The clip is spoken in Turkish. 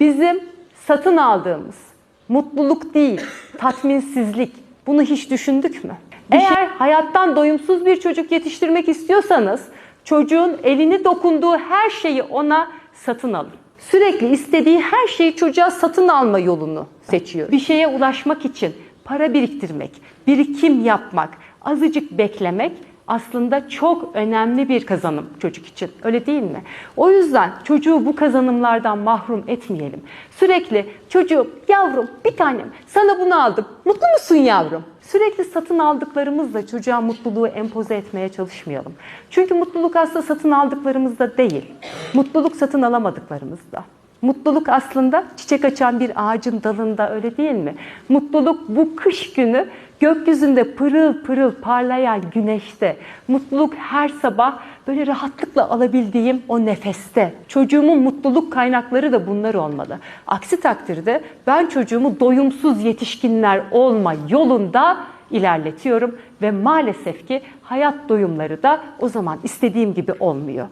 Bizim satın aldığımız mutluluk değil, tatminsizlik. Bunu hiç düşündük mü? Eğer hayattan doyumsuz bir çocuk yetiştirmek istiyorsanız çocuğun elini dokunduğu her şeyi ona satın alın. Sürekli istediği her şeyi çocuğa satın alma yolunu seçiyor. Bir şeye ulaşmak için para biriktirmek, birikim yapmak, azıcık beklemek aslında çok önemli bir kazanım çocuk için. Öyle değil mi? O yüzden çocuğu bu kazanımlardan mahrum etmeyelim. Sürekli çocuğum, yavrum, bir tanem sana bunu aldım. Mutlu musun yavrum? Sürekli satın aldıklarımızla çocuğa mutluluğu empoze etmeye çalışmayalım. Çünkü mutluluk aslında satın aldıklarımızda değil. Mutluluk satın alamadıklarımızda. Mutluluk aslında çiçek açan bir ağacın dalında öyle değil mi? Mutluluk bu kış günü gökyüzünde pırıl pırıl parlayan güneşte. Mutluluk her sabah böyle rahatlıkla alabildiğim o nefeste. Çocuğumun mutluluk kaynakları da bunlar olmalı. Aksi takdirde ben çocuğumu doyumsuz yetişkinler olma yolunda ilerletiyorum ve maalesef ki hayat doyumları da o zaman istediğim gibi olmuyor.